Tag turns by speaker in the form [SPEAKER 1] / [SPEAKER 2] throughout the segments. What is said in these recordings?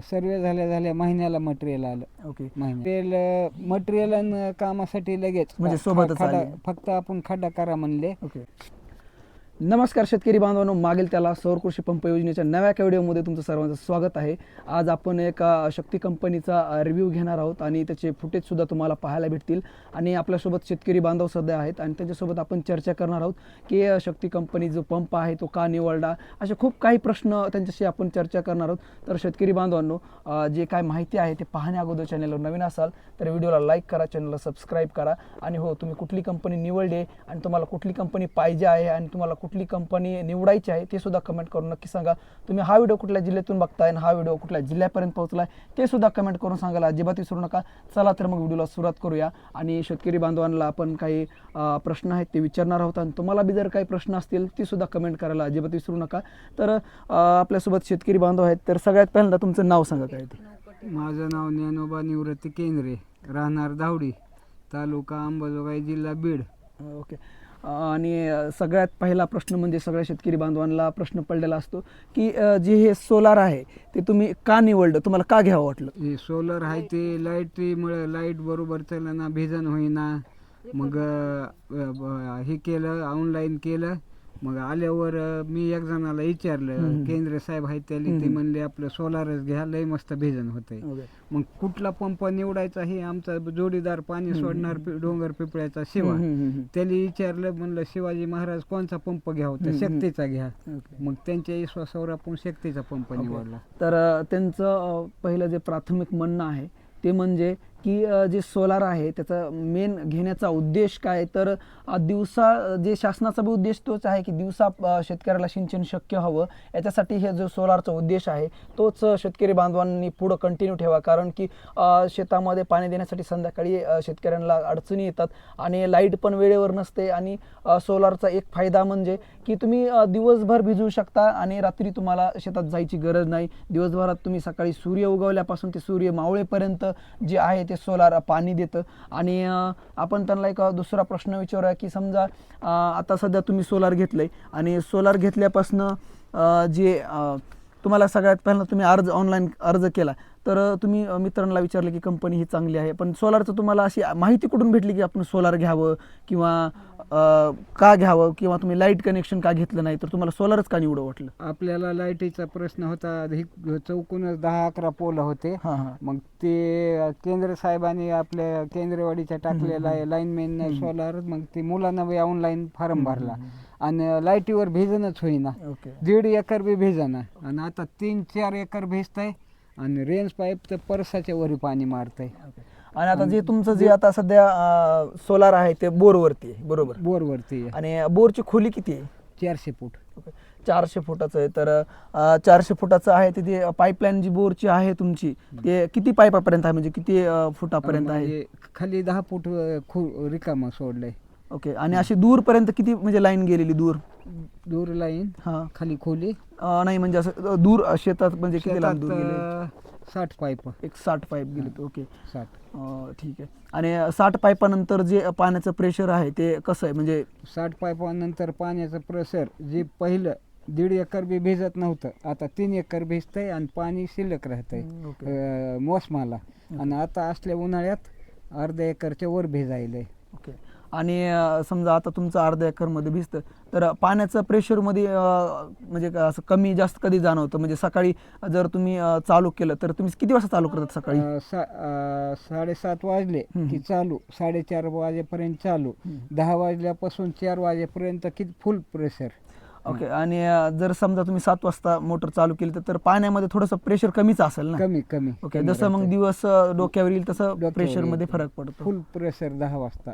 [SPEAKER 1] सर्वे झाल्या झाल्या महिन्याला मटेरियल आलं.
[SPEAKER 2] ओके.
[SPEAKER 1] मटेरियल मटेरियल कामासाठी लगेच
[SPEAKER 2] म्हणजे सोबतच
[SPEAKER 1] खड्डा-. फक्त आपण खड्डा करा म्हणले.
[SPEAKER 2] ओके. नमस्कार शेतकरी बांधवांनो मागील त्याला सौर कृषी पंप योजनेच्या नव्या एका व्हिडिओमध्ये तुमचं सर्वांचं स्वागत आहे. आज आपण एका शक्ती कंपनीचा रिव्ह्यू घेणार आहोत आणि त्याचे फुटेजसुद्धा तुम्हाला पाहायला भेटतील. आणि आपल्यासोबत शेतकरी बांधव सध्या आहेत आणि त्यांच्यासोबत आपण चर्चा करणार आहोत की शक्ती कंपनी जो पंप आहे तो का निवडला असे खूप काही प्रश्न त्यांच्याशी आपण चर्चा करणार आहोत. तर शेतकरी बांधवांनो जे काय माहिती आहे ते पाहण्या अगोदर चॅनलवर नवीन असाल तर व्हिडिओला लाईक करा चॅनलला सबस्क्राईब करा. आणि हो तुम्ही कुठली कंपनी निवडली आहे आणि तुम्हाला कुठली कंपनी पाहिजे आहे आणि तुम्हाला कुठली कंपनी निवडायची आहे ते सुद्धा कमेंट करून नक्की सांगा. तुम्ही हा व्हिडिओ कुठल्या जिल्ह्यातून बघताय आणि हा व्हिडिओ कुठल्या जिल्ह्यापर्यंत पोहोचलाय ते सुद्धा कमेंट करून सांगायला अजिबात विसरू नका. चला तर मग व्हिडिओला सुरुवात करूया. आणि शेतकरी बांधवांना आपण काही प्रश्न आहेत ते विचारणार आहोत आणि तुम्हाला बी जर काही प्रश्न असतील ते सुद्धा कमेंट करायला अजिबात विसरू नका. तर आपल्यासोबत शेतकरी बांधव आहेत. तर सगळ्यात पहिल्यांदा तुमचं नाव सांगा काय ते
[SPEAKER 1] माझं नाव ज्ञानोबा निवृत्ती केंद्रे राहणार धावडी तालुका अंबाजोगाई जिल्हा बीड.
[SPEAKER 2] ओके. आणि सगळ्यात पहिला प्रश्न म्हणजे सगळ्या शेतकरी बांधवांना प्रश्न पडलेला असतो की जे हे सोलार आहे ते तुम्ही का निवडलं? तुम्हाला का घ्यावं वाटलं?
[SPEAKER 1] हे सोलर आहे ते लाईटीमुळे लाइट बरोबर चालना भिजन होईना. मग हे केलं ऑनलाईन केलं. मग आल्यावर मी एक जणाला विचारलं. केंद्र साहेब आहेत त्याला ते. म्हणले आपलं सोलारच घ्या लय मस्त भिजन होतंय मग कुठला पंप निवडायचा हे आमचा जोडीदार पाणी. सोडणार डोंगर पिपळ्याचा शिवा. त्याला विचारलं म्हणलं शिवाजी महाराज कोणचा पंप
[SPEAKER 2] हम्म, हम्म.
[SPEAKER 1] शक्तीचा घ्या. मग त्यांच्या विश्वासावर आपण शक्तीचा पंप. निवडला
[SPEAKER 2] तर त्यांचं पहिलं जे प्राथमिक म्हणणं आहे ते म्हणजे की जे सोलार आहे त्याचा मेन घेण्याचा उद्देश काय? तर दिवसा जे शासनाचा बी उद्देश तोच आहे की दिवसा शेतकऱ्याला सिंचन शक्य हवं. याच्यासाठी हे जो सोलारचा उद्देश आहे तोच शेतकरी बांधवांनी पुढं कंटिन्यू ठेवा. कारण की शेतामध्ये पाणी देण्यासाठी संध्याकाळी शेतकऱ्यांना अडचणी येतात आणि लाइट पण वेळेवर नसते. आणि सोलारचा एक फायदा म्हणजे की तुम्ही दिवसभर भिजवू शकता आणि रात्री तुम्हाला शेतात जायची गरज नाही. दिवसभरात तुम्ही सकाळी सूर्य उगवल्यापासून ते सूर्य मावळेपर्यंत जे आहे ते सोलार पाणी देतं. आणि आपण त्यांना एक दुसरा प्रश्न विचारूया की समजा आता सध्या तुम्ही सोलार घेतलं आहे आणि सोलार घेतल्यापासनं जे तुम्हाला सगळ्यात पहिल्यांदा तुम्ही अर्ज ऑनलाईन अर्ज केला. तर तुम्ही मित्रांना विचारलं की कंपनी ही चांगली आहे पण सोलारचं तुम्हाला अशी माहिती कुठून भेटली की आपण सोलार घ्यावं? किंवा का घ्यावं किंवा तुम्ही लाइट कनेक्शन का घेतलं नाही तर तुम्हाला सोलारच का निवडं वाटलं?
[SPEAKER 1] आपल्याला लाईटीचा प्रश्न होता हे चौकूनच दहा अकरा पोल होते.
[SPEAKER 2] हां हां.
[SPEAKER 1] मग ते केंद्र साहेबांनी आपल्या केंद्रवाडीच्या टाकलेला आहे लाईनमॅन. सोलार मग ते मुलांना बी ऑनलाईन फॉर्म भरला. आणि लाईटीवर भिजनच होईना.
[SPEAKER 2] ओके.
[SPEAKER 1] दीड एकर बी भिजना आणि आता तीन चार एकर भिजतंय आणि रेंज पाईप तर परसाच्या वरी पाणी मारतंय.
[SPEAKER 2] ओके. आणि आता जे तुमचं जे आता सध्या सोलार आहे ते बोरवरती आहे बरोबर?
[SPEAKER 1] बोरवरती आहे.
[SPEAKER 2] आणि बोरची खोली किती आहे?
[SPEAKER 1] चारशे फूट.
[SPEAKER 2] ओके. चारशे फुटाचं आहे. तर अ, चारशे फुटाचं आहे तिथे पाईपलाईन जी बोरची आहे तुमची ते किती पाईपापर्यंत आहे? म्हणजे किती अ, फुटापर्यंत आहे?
[SPEAKER 1] म्हणजे खाली दहा फूट अं, खू रिकामं सोडलंय.
[SPEAKER 2] ओके. आणि अशी दूरपर्यंत किती म्हणजे लाईन गेलेली दूर?
[SPEAKER 1] दूर लाईन
[SPEAKER 2] हां.
[SPEAKER 1] खाली खोली.
[SPEAKER 2] अ, नाही म्हणजे असं अ, दूर शेतात म्हणजे किती लांब
[SPEAKER 1] शेतात
[SPEAKER 2] दूर गेले?
[SPEAKER 1] अं, साठ पाईप.
[SPEAKER 2] एक साठ पाईप गेले ओके.
[SPEAKER 1] साठ.
[SPEAKER 2] अ, ठीक आहे. आणि साठ पाईपानंतर जे पाण्याचं प्रेशर आहे ते कसं आहे? म्हणजे
[SPEAKER 1] साठ पाईपानंतर पाण्याचं प्रेशर जे पहिलं दीड एकर बी भिजत नव्हतं आता तीन एकर भिजतंय आणि पाणी शिल्लक राहतंय
[SPEAKER 2] हम्म, ओके.
[SPEAKER 1] अं, मोसमाला. आणि आता असल्या उन्हाळ्यात अर्ध्या एकरच्या वर भिजायलंय.
[SPEAKER 2] ओके. आणि समजा आता तुमचं अर्ध्या एकरमध्ये भिजतं तर पाण्याचं प्रेशरमध्ये म्हणजे असं कमी जास्त कधी जाणवतं? म्हणजे सकाळी जर तुम्ही चालू केलं तर तुम्ही किती वाजता चालू करतात सकाळी?
[SPEAKER 1] साडेसात वाजले. की चालू साडेचार वाजेपर्यंत चालू. दहा वाजल्यापासून चार वाजेपर्यंत किती फुल प्रेशर
[SPEAKER 2] ओके आणि जर समजा तुम्ही सात वाजता मोटर चालू केली तर- पाण्यामध्ये थोडंसं प्रेशर कमीच असेल ना?
[SPEAKER 1] कमी कमी.
[SPEAKER 2] ओके जसं मग. दिवस डोक्यावर येईल तसं प्रेशरमध्ये. फरक पडतो.
[SPEAKER 1] फुल प्रेशर दहा वाजता.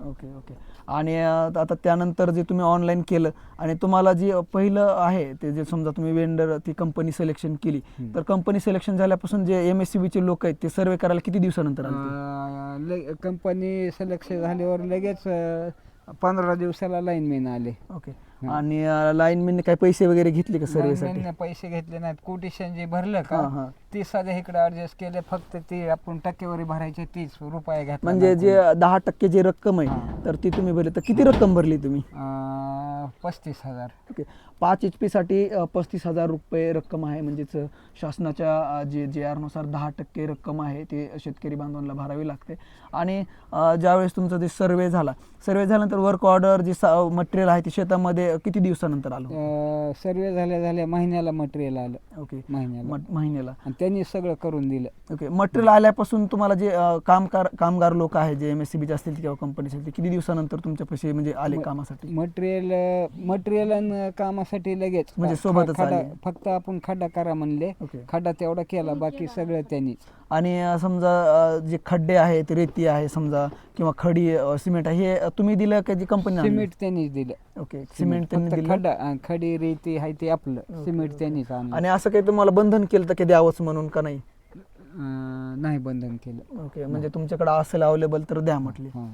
[SPEAKER 2] ओके ओके आणि अ, आता त्यानंतर जे तुम्ही ऑनलाईन केलं आणि तुम्हाला जे पहिलं आहे ते जे समजा तुम्ही वेंडर ती कंपनी सिलेक्शन केली. तर कंपनी सिलेक्शन झाल्यापासून जे एम एस सी बीचे लोक आहेत ते सर्वे करायला किती दिवसानंतर आले
[SPEAKER 1] कंपनी सिलेक्ट झाल्यावर लगेच अं, पंधरा दिवसाला लाईनमॅन आले
[SPEAKER 2] ओके. आणि लाईनमॅनने काही पैसे वगैरे घेतले का
[SPEAKER 1] लाईनमॅनने पैसे घेतले नाहीत. कोटेशन जे भरलं
[SPEAKER 2] हां,
[SPEAKER 1] का
[SPEAKER 2] हां.
[SPEAKER 1] तीस साधे इकडे ऍडजस्ट केले. फक्त ते आपण टक्केवारी भरायचे तीस रुपये घेतला
[SPEAKER 2] म्हणजे जे दहा टक्के जी रक्कम आहे. तर ती तुम्ही भरली. तर किती रक्कम भरली तुम्ही.
[SPEAKER 1] अं, पस्तीस हजार.
[SPEAKER 2] ओके. पाच एच पीसाठी पस्तीस हजार रुपये रक्कम आहे. म्हणजेच अ, शासनाच्या अ, जे जे आरनुसार दहा टक्के रक्कम आहे ते शेतकरी बांधवांना भरावी लागते. आणि अ, ज्यावेळेस तुमचा जे सर्वे झाला सर्वे झाल्यानंतर वर्क ऑर्डर जे मटेरियल आहे ते शेतामध्ये किती दिवसानंतर आलं
[SPEAKER 1] सर्वे झाल्या झाल्या महिन्याला मटेरियल आलं.
[SPEAKER 2] ओके
[SPEAKER 1] महिन्याला.
[SPEAKER 2] महिन्याला.
[SPEAKER 1] आणि त्यांनी सगळं करून दिलं.
[SPEAKER 2] ओके मटेरियल आल्यापासून तुम्हाला जे अ, कामगार कामगार लोक आहेत जे एम एस सी बीचे असतील किंवा कंपनी असतील किती दिवसानंतर तुमच्या पैसे म्हणजे आले कामासाठी?
[SPEAKER 1] मटेरियल मटेरियल कामासाठी लगेच.
[SPEAKER 2] म्हणजे सोबतच
[SPEAKER 1] खड्डा
[SPEAKER 2] आले.
[SPEAKER 1] फक्त आपण खड्डा करा म्हणले.
[SPEAKER 2] ओके
[SPEAKER 1] खड्डा तेवढा केला बाकी सगळं त्यांनीच.
[SPEAKER 2] आणि समजा जे खड्डे आहेत रेती आहे समजा किंवा खडी सिमेंट आहे हे तुम्ही दिलं का जी कंपनी
[SPEAKER 1] सिमेंट त्यांनीच दिलं.
[SPEAKER 2] ओके सिमेंट त्यांनी दिलं?
[SPEAKER 1] खड्डा खडी रेती आहे ते आपलं. सिमेंट त्यांनीच आणलं.
[SPEAKER 2] आणि असं काही तुम्हाला बंधन केलं तर की द्यावंच म्हणून का नाही?
[SPEAKER 1] नाही बंधन केलं.
[SPEAKER 2] ओके म्हणजे तुमच्याकडे असेल अवेलेबल तर द्या म्हटले.
[SPEAKER 1] हा.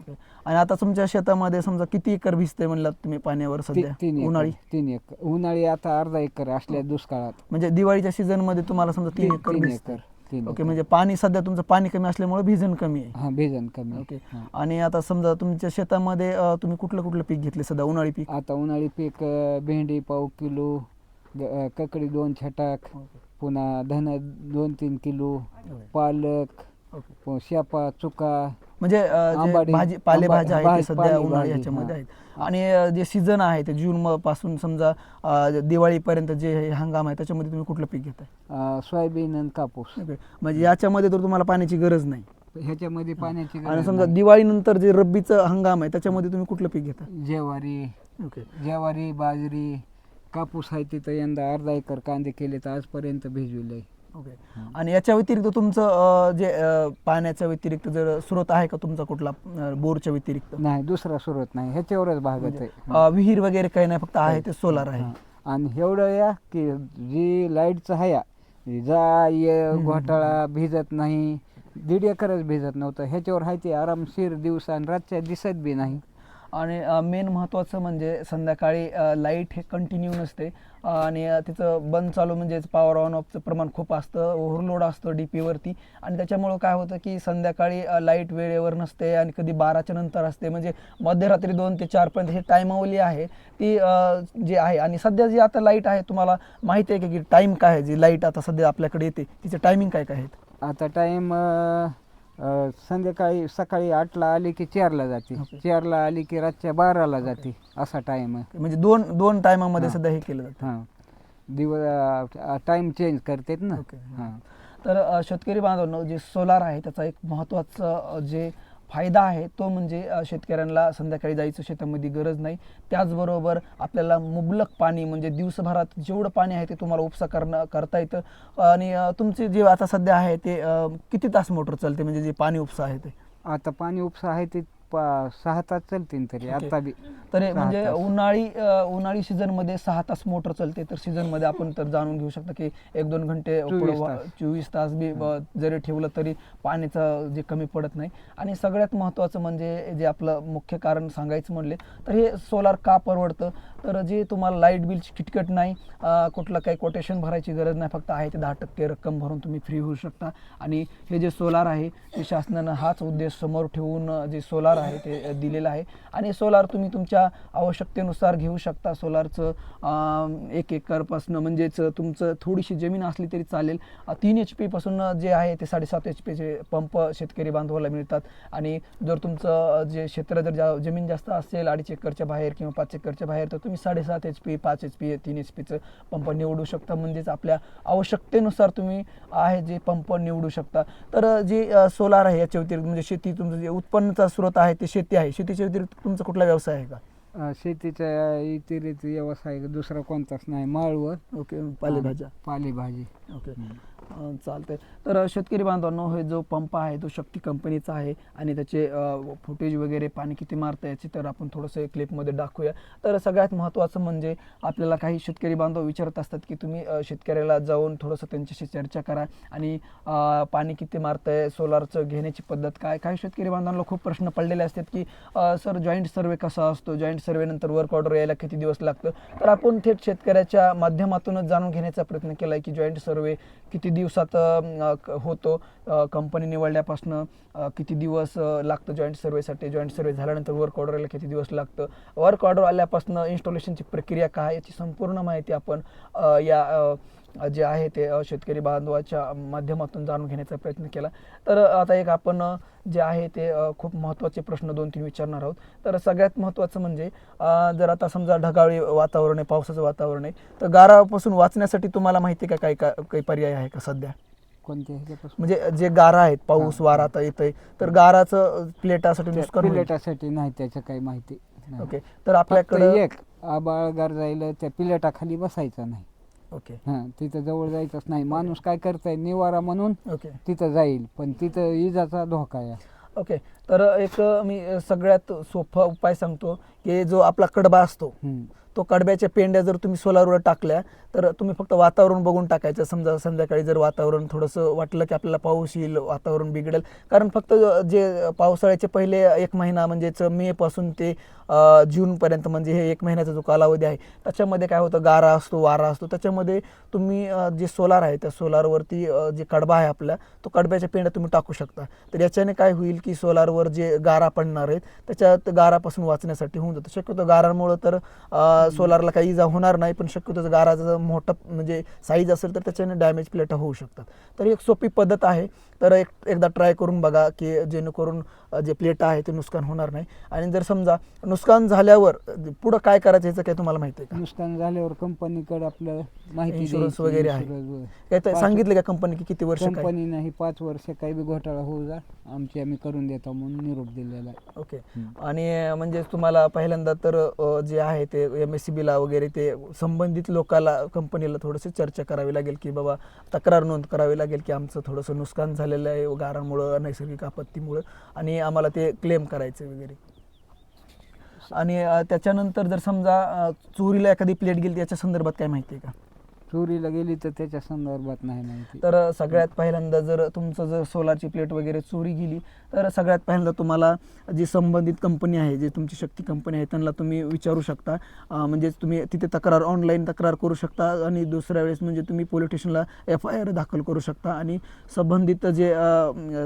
[SPEAKER 2] ओके. आणि आता तुमच्या शेतामध्ये समजा किती एकर भिजते म्हणलात तुम्ही पाण्यावर सध्या? उन्हाळी?
[SPEAKER 1] तीन एकर. उन्हाळी आता अर्धा एकर असल्या दुष्काळात.
[SPEAKER 2] म्हणजे दिवाळीच्या सीझनमध्ये तुम्हाला समजा तीन एकर
[SPEAKER 1] एकर. तीन
[SPEAKER 2] ओके. म्हणजे पाणी सध्या तुमचं पाणी कमी असल्यामुळे भिजन कमी आहे
[SPEAKER 1] हा भेजन कमी
[SPEAKER 2] ओके
[SPEAKER 1] हा.
[SPEAKER 2] आणि आता समजा तुमच्या शेतामध्ये अं, तुम्ही कुठलं कुठलं पीक घेतले सध्या उन्हाळी पीक
[SPEAKER 1] आता उन्हाळी पीक अं, भेंडी पाव किलो ग- अं, ककडी दोन छटाक पुन्हा धन दोन तीन किलो पालक
[SPEAKER 2] ओके.
[SPEAKER 1] प- शेपा चुका
[SPEAKER 2] म्हणजे भाजी पालेभाज्या आहेत सध्या उन्हाळी ह्याच्यामध्ये
[SPEAKER 1] हा.
[SPEAKER 2] आहेत. आणि जे सीझन आहे ते जून म- पासून समजा दिवाळीपर्यंत जे हे हंगाम आहे त्याच्यामध्ये तुम्ही कुठलं पीक घेताय?
[SPEAKER 1] सोयाबीन आणि कापूस.
[SPEAKER 2] म्हणजे याच्यामध्ये तर तुम्हाला पाण्याची गरज नाही.
[SPEAKER 1] ह्याच्यामध्ये पाण्याची
[SPEAKER 2] आणि समजा. दिवाळीनंतर जे रब्बीचं हंगाम आहे त्याच्यामध्ये तुम्ही कुठलं पीक घेता?
[SPEAKER 1] ज्वारी.
[SPEAKER 2] ओके.
[SPEAKER 1] ज्वारी बाजरी कापूस आहे तिथं यंदा अर्धा एकर कांदे केले तर आजपर्यंत भिजविलंय.
[SPEAKER 2] ओके आणि याच्या व्यतिरिक्त तुमचं जे पाण्याच्या व्यतिरिक्त जर स्रोत आहे का तुमचा कुठला बोरच्या व्यतिरिक्त?
[SPEAKER 1] नाही दुसरा सुरत नाही. ह्याच्यावरच भागत आहे.
[SPEAKER 2] अं, विहीर वगैरे काही नाही फक्त आहे ते सोलार आहे.
[SPEAKER 1] आणि एवढं या की जी लाईटचं आहे या, जा ये घोटाळा भिजत नाही दीड एकरच भिजत नव्हतं. ह्याच्यावर आहे ते आरामशीर दिवस आणि रातच्या दिसत बी नाही.
[SPEAKER 2] आणि मेन महत्त्वाचं म्हणजे संध्याकाळी लाइट हे कंटिन्यू नसते. आणि तिचं बंद चालू म्हणजेच पॉवर ऑन ऑफचं प्रमाण खूप असतं ओव्हरलोड असतं डी पीवरती आणि त्याच्यामुळं काय होतं की संध्याकाळी लाइट वेळेवर नसते आणि कधी बाराच्या नंतर असते. म्हणजे मध्यरात्री दोन ते चारपर्यंत हे टायमावली आहे. ती जी आहे आणि सध्या जी आता लाइट आहे तुम्हाला माहिती आहे का की टाईम काय आहे? जी लाइट आता सध्या आपल्याकडे येते तिचे टायमिंग काय काय आहेत
[SPEAKER 1] आता टाईम संध्याकाळी सकाळी आठला आली की चारला जाते. चारला आली की रातच्या बाराला जाते असा टाईम आहे
[SPEAKER 2] म्हणजे दोन दोन टायमामध्ये. सध्या हे केलं जातं
[SPEAKER 1] हां दिवस टाईम चेंज करतात ना
[SPEAKER 2] ओके.
[SPEAKER 1] हां
[SPEAKER 2] तर अ, शेतकरी बांधवांनो जे सोलार आहे त्याचा एक महत्त्वाचा अ, जे फायदा आहे तो म्हणजे शेतकऱ्यांना संध्याकाळी जायचं शेतामध्ये गरज नाही. त्याचबरोबर आपल्याला मुबलक पाणी म्हणजे दिवसभरात जेवढं पाणी आहे ते तुम्हाला उपसा करणं करता येतं. आणि तुमचे जे आता सध्या आहे ते किती तास मोटर चालते म्हणजे जे पाणी उपसा आहे ते?
[SPEAKER 1] आता पाणी उपसा आहे ते पा- सहा तास चालतील तरी. आता बी
[SPEAKER 2] तर हे
[SPEAKER 1] सहा
[SPEAKER 2] म्हणजे
[SPEAKER 1] तास.
[SPEAKER 2] उन्हाळी अ, उन्हाळी सीझनमध्ये सहा तास मोटर चालते तर सीझनमध्ये आपण तर जाणून घेऊ शकता की एक दोन घंटे
[SPEAKER 1] चोवीस
[SPEAKER 2] पुढं वा-
[SPEAKER 1] तास.
[SPEAKER 2] चोवीस तास बी ब- जरी ठेवलं तरी पाण्याचं जे कमी पडत नाही आणि सगळ्यात महत्त्वाचं म्हणजे जे आपलं मुख्य कारण सांगायचं म्हणले तर हे सोलार का परवडतं तर जे तुम्हाला लाइट बिलची किटकट नाही अ, कुठलं काही कोटेशन भरायची गरज नाही फक्त आहे ते दहा टक्के रक्कम भरून तुम्ही फ्री होऊ शकता आणि हे जे सोलार आहे ते शासनानं हाच उद्देश समोर ठेवून अ, जे सोलार आहे ते दिलेलं आहे. आणि सोलार तुम्ही तुमच्या आवश्यकतेनुसार घेऊ शकता. सोलारचं एक एकरपासून म्हणजेच तुमचं थोडीशी जमीन असली तरी चालेल. तीन एच पीपासून जे आहे ते साडेसात एच पीचे पंप शेतकरी बांधवाला मिळतात. आणि जर तुमचं जे क्षेत्र जर जा जमीन जास्त असेल अडीच एकरच्या बाहेर किंवा पाच एकरच्या बाहेर तर तुम्ही साडेसात एच पी पाच एच पी तीन एच पीचं पंप निवडू शकता. म्हणजेच आपल्या आवश्यकतेनुसार तुम्ही आहे जे पंप निवडू शकता. तर जे सोलार आहे याच्या व्यतिरिक्त म्हणजे शेती तुमचं जे उत्पन्नाचा स्रोत आहे ते शेती आहे. शेतीच्या व्यतिरिक्त तुमचा कुठला व्यवसाय आहे का?
[SPEAKER 1] अं, शेतीचा इतिरिक्त व्यवसाय दुसरा कोणताच नाही. माळवर
[SPEAKER 2] ओके पालेभाज्या.
[SPEAKER 1] पालेभाजी.
[SPEAKER 2] ओके. अं, चालतंय. तर शेतकरी बांधवांनो हे जो पंप आहे तो शक्ती कंपनीचा आहे आणि त्याचे फुटेज वगैरे पाणी किती मारतं याची तर आपण थोडंसं क्लिपमध्ये दाखवूया. तर सगळ्यात महत्त्वाचं म्हणजे आपल्याला काही शेतकरी बांधव विचारत असतात की तुम्ही शेतकऱ्याला जाऊन थोडंसं त्यांच्याशी चर्चा करा आणि पाणी किती मारतंय सोलारचं घेण्याची पद्धत काय? काही शेतकरी बांधवांना खूप प्रश्न पडलेले असतात की सर जॉईंट सर्वे कसा असतो? जॉईंट सर्वेनंतर वर्क ऑर्डर यायला किती दिवस लागतं? तर आपण थेट शेतकऱ्याच्या माध्यमातूनच जाणून घेण्याचा प्रयत्न केला आहे की जॉईंट सर्वे किती दिवसात होतो. कंपनी निवडल्यापासून किती दिवस लागतं जॉईंट सर्वेसाठी जॉईंट सर्वे झाल्यानंतर वर्क ऑर्डर आला किती दिवस लागतं? वर्क ऑर्डर आल्यापासून इन्स्टॉलेशनची प्रक्रिया काय याची संपूर्ण माहिती आपण या जे आहे ते शेतकरी बांधवाच्या माध्यमातून जाणून घेण्याचा प्रयत्न केला. तर आता एक आपण जे आहे ते खूप महत्त्वाचे प्रश्न दोन तीन विचारणार आहोत. तर सगळ्यात महत्त्वाचं म्हणजे जर आता समजा ढगाळी वातावरण आहे पावसाचं वातावरण आहे तर गारापासून वाचण्यासाठी तुम्हाला माहिती आहे का काही का- काही पर्याय आहे का सध्या?
[SPEAKER 1] कोणत्या ह्याच्यापासून?
[SPEAKER 2] म्हणजे जे गारा आहेत पाऊस. वारा आता येतंय तर गाराचं प्लेटासाठी नुकसान.
[SPEAKER 1] पिलेटासाठी नाही त्याचं काही माहिती.
[SPEAKER 2] ओके. तर आपल्याकडे
[SPEAKER 1] एक आबाळ गार जायला त्या पिलेटाखाली बसायचं नाही.
[SPEAKER 2] ओके
[SPEAKER 1] हा तिथं जवळ जायचंच नाही. माणूस काय करताय? निवारा म्हणून
[SPEAKER 2] ओके
[SPEAKER 1] तिथं जाईल. पण तिथं इजाचा धोका आहे.
[SPEAKER 2] ओके तर एक मी सगळ्यात सोपा उपाय सांगतो की जो आपला कडबा असतो. तो कडब्याच्या पेंड्या जर तुम्ही सोलारवर टाकल्या तर तुम्ही फक्त वातावरण बघून टाकायचं. समजा संध्याकाळी जर वातावरण थोडंसं वाटलं की आपल्याला पाऊस येईल वातावरण बिघडेल. कारण फक्त जे पावसाळ्याचे पहिले एक महिना म्हणजेच मे पासून ते जूनपर्यंत म्हणजे हे एक महिन्याचा जो कालावधी आहे त्याच्यामध्ये काय होतं गारा असतो वारा असतो. त्याच्यामध्ये तुम्ही जे सोलार आहे त्या सोलारवरती जे कडबा आहे आपला तो कडब्याच्या पेंड्या तुम्ही टाकू शकता. तर याच्याने काय होईल की सोलारवर जे गारा पडणार आहेत त्याच्यात गारापासून वाचण्यासाठी होऊन जातं. शक्यतो गारांमुळं तर सोलारला काही इजा होणार नाही पण शक्यतो गाराचं जर मोठं म्हणजे साईज असेल तर त्याच्याने डॅमेज प्लेटा होऊ शकतात. तर एक सोपी पद्धत आहे. तर एक एकदा ट्राय करून बघा की जेणेकरून जे प्लेट आहे ते नुकसान होणार नाही. आणि जर समजा नुकसान झाल्यावर पुढं काय करायचं याचं काय तुम्हाला माहिती आहे का?
[SPEAKER 1] नुकसान झाल्यावर कंपनीकडे आपलं माहिती द्यायची,
[SPEAKER 2] वगैरे आहे. काय ते सांगितलं का कंपनी की किती वर्ष
[SPEAKER 1] कंपनी नाही पाच वर्ष काही बी घोटाळा होऊ जा. आमची आम्ही करून देतो म्हणून निरोप दिलेला आहे.
[SPEAKER 2] ओके. आणि म्हणजे तुम्हाला पहिल्यांदा तर अं, जे आहे ते एम एस सी बीला वगैरे ते संबंधित लोकाला कंपनीला थोडंसं चर्चा करावी लागेल की बाबा तक्रार नोंद करावी लागेल की आमचं थोडंसं नुकसान झालेलं आहे गारामुळं नैसर्गिक आपत्तीमुळं आणि आम्हाला ते क्लेम करायचं वगैरे. आणि अं, त्याच्यानंतर जर समजा अं, चोरीला एखादी प्लेट गेली त्याच्या संदर्भात काय माहिती आहे का?
[SPEAKER 1] चोरीला गेली तर त्याच्या संदर्भात नाही माहिती.
[SPEAKER 2] तर सगळ्यात पहिल्यांदा जर तुमचं जर सोलारची प्लेट वगैरे चोरी गेली तर सगळ्यात पहिल्यांदा तुम्हाला जी संबंधित कंपनी आहे जी तुमची शक्ती कंपनी आहे त्यांना तुम्ही विचारू शकता. म्हणजे म्हणजेच तुम्ही तिथे तक्रार ऑनलाईन तक्रार करू शकता आणि दुसऱ्या वेळेस म्हणजे तुम्ही पोलीस स्टेशनला एफ आय आर दाखल करू शकता. आणि संबंधित जे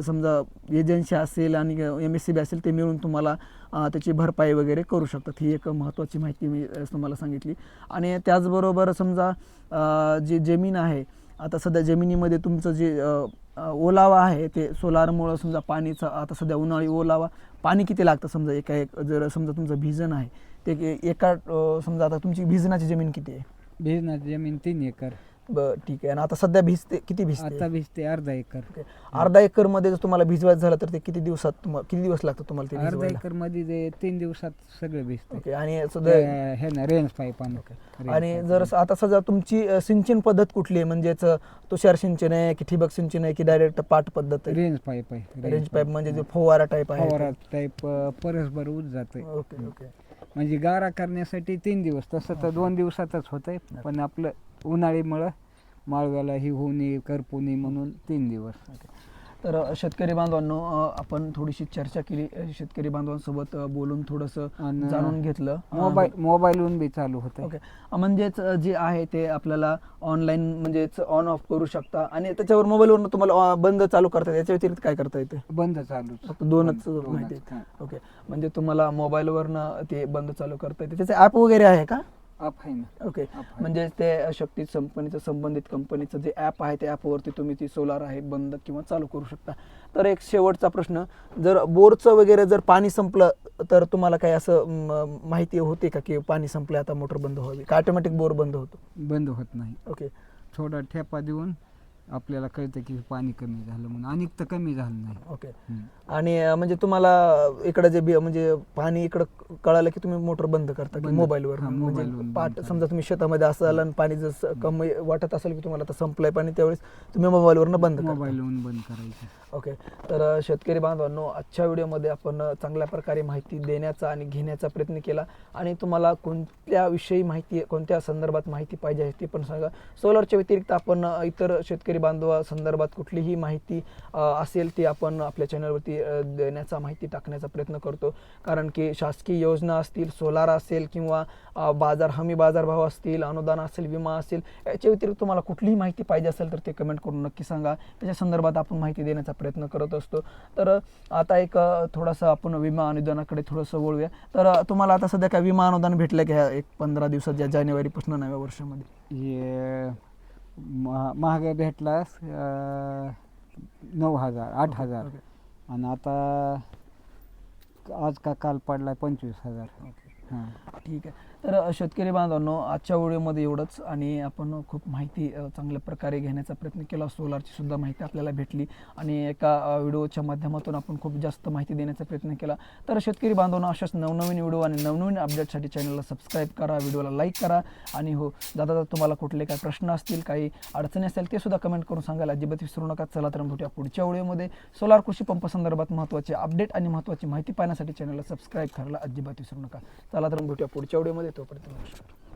[SPEAKER 2] समजा एजन्सी असेल आणि एम एस सी बी असेल ते मिळून तुम्हाला त्याची भरपाई वगैरे करू शकतात. ही एक महत्त्वाची माहिती मी तुम्हाला सांगितली. आणि त्याचबरोबर समजा जी जमीन आहे आता सध्या जमिनीमध्ये तुमचं जे ओलावा आहे ते सोलारमुळं समजा पाणीचा आता सध्या उन्हाळी ओलावा पाणी किती लागतं समजा एका एक जर समजा तुमचं भिजन आहे ते एका समजा आता तुमची भिजनाची जमीन किती आहे?
[SPEAKER 1] भिजनाची जमीन तीन एकर.
[SPEAKER 2] बरं ठीक आहे. आणि आता सध्या भिजते किती भिजते?
[SPEAKER 1] आता भिजते अर्धा एकर.
[SPEAKER 2] अर्धा एकरमध्ये जर तुम्हाला भिजवायचं झालं तर ते किती दिवसात किती दिवस लागतात तुम्हाला ते
[SPEAKER 1] अर्धा
[SPEAKER 2] भिजवायला?
[SPEAKER 1] एकरमध्ये जे तीन दिवसात सगळं भिजते.
[SPEAKER 2] ओके. आणि सध्या
[SPEAKER 1] हे ना रेंज पाईप
[SPEAKER 2] आणि जर स- आता सध्या तुमची अ, सिंचन पद्धत कुठली आहे? म्हणजेच अ, तुषार सिंचन आहे की ठिबक सिंचन आहे की डायरेक्ट पाट पद्धत आहे?
[SPEAKER 1] रेंज पाईप आहे.
[SPEAKER 2] रेंज पाईप म्हणजे जे फवारा टाईप आहे
[SPEAKER 1] फवारा टाईप परसभर उच जाते
[SPEAKER 2] ओके ओके.
[SPEAKER 1] म्हणजे गारा करण्यासाठी तीन दिवस तसं तर दोन दिवसातच होतंय पण आपलं उन्हाळीमुळं माळव्याला ही होऊ नये करपू नये म्हणून तीन दिवस.
[SPEAKER 2] तर शेतकरी बांधवांनो आपण थोडीशी चर्चा केली. शेतकरी बांधवांसोबत बोलून थोडंसं जाणून घेतलं.
[SPEAKER 1] मोबाईल मोबाईलहून बी चालू होतं
[SPEAKER 2] ओके. म्हणजेच जे आहे ते आपल्याला ऑनलाईन म्हणजेच ऑन ऑफ करू शकता. आणि त्याच्यावर मोबाईलवरून तुम्हाला बंद चालू करता येते. याच्या व्यतिरिक्त काय करता येते?
[SPEAKER 1] बंद चालू
[SPEAKER 2] फक्त दोनच माहिती. ओके. म्हणजे तुम्हाला मोबाईलवरनं ते बंद चालू करता येते. त्याचे ॲप वगैरे आहे का?
[SPEAKER 1] अप आहे ना
[SPEAKER 2] ओके. म्हणजे ते शक्ती कंपनीचं संबंधित कंपनीचं जे ॲप आहे त्या ॲपवरती तुम्ही ती सोलार आहे बंद किंवा चालू करू शकता. तर एक शेवटचा प्रश्न जर बोरचं वगैरे जर पाणी संपलं तर तुम्हाला काही असं माहिती होते का की पाणी संपलं आता मोटर बंद व्हावी? का ऑटोमॅटिक बोर बंद होतो?
[SPEAKER 1] बंद होत नाही.
[SPEAKER 2] ओके
[SPEAKER 1] थोडा ठेपा देऊन आपल्याला कळतं की पाणी कमी झालं म्हणून. आणि तर कमी झालं नाही.
[SPEAKER 2] ओके. आणि म्हणजे तुम्हाला इकडं जे बी- म्हणजे पाणी इकडं कळालं की तुम्ही मोटर बंद करता की
[SPEAKER 1] बंद.
[SPEAKER 2] मोबाईलवर.
[SPEAKER 1] हा,
[SPEAKER 2] म्हणजे
[SPEAKER 1] करायचं.
[SPEAKER 2] समजा तुम्ही शेतामध्ये असाल आणि पाणी जर स- कमी वाटत असेल की तुम्हाला आता संपलंय पाणी त्यावेळेस तुम्ही मोबाईलवरनं बंद करता.
[SPEAKER 1] मोबाईलवरून बंद करायचं.
[SPEAKER 2] ओके. तर अ, शेतकरी बांधवांनो आजच्या व्हिडिओमध्ये आपण अ, चांगल्या प्रकारे माहिती देण्याचा आणि घेण्याचा प्रयत्न केला. आणि तुम्हाला कोणत्या विषयी माहिती कोणत्या संदर्भात माहिती पाहिजे आहे ती पण सांगा. सोलरच्या व्यतिरिक्त आपण अ, इतर शेतकरी शेतकरी बांधवा संदर्भात कुठलीही माहिती अ, असेल ती आपण आपल्या चॅनलवरती देण्याचा माहिती टाकण्याचा प्रयत्न करतो. कारण की शासकीय योजना असतील सोलार असेल किंवा बाजार हमी बाजारभाव असतील अनुदान असेल विमा असेल याच्या व्यतिरिक्त तुम्हाला कुठलीही माहिती पाहिजे असेल तर ते कमेंट करून नक्की सांगा. त्याच्या संदर्भात आपण माहिती देण्याचा प्रयत्न करत असतो. तर आता एक थोडंसं आपण विमा अनुदानाकडे थोडंसं वळूया. तर तुम्हाला आता सध्या काय विमा अनुदान भेटलं की ह्या एक पंधरा दिवसात ज्या जानेवारीपासून नव्या वर्षामध्ये?
[SPEAKER 1] हे महा- महागाई भेटला अं, नऊ हजार आठ हजार. आणि आता आज का काल पडलाय पंचवीस हजार. हां.
[SPEAKER 2] ठीक आहे. तर शेतकरी बांधवांनो आजच्या व्हिडिओमध्ये एवढंच आणि आपण खूप माहिती चांगल्या प्रकारे घेण्याचा प्रयत्न केला. सोलारची सुद्धा माहिती आपल्याला भेटली आणि एका व्हिडिओच्या माध्यमातून आपण खूप जास्त माहिती देण्याचा प्रयत्न केला. तर शेतकरी बांधवांनो अशाच नवनवीन व्हिडिओ आणि नवनवीन अपडेटसाठी चॅनलला सबस्क्राईब करा व्हिडिओला लाईक करा आणि हो दादा जर तुम्हाला कुठले काही प्रश्न असतील काही अडचणी असतील ते सुद्धा कमेंट करून सांगायला अजिबात विसरू नका. चला तर भेटूया पुढच्या व्हिडिओमध्ये. सोलार कृषी पंप संदर्भात महत्त्वाचे अपडेट आणि महत्त्वाची माहिती पाहण्यासाठी चॅनलला सबस्क्राईब करायला अजिबात विसरू नका. चला तर भेटूया पुढच्या व्हिडिओमध्ये. तोपर्यंत नमस्कार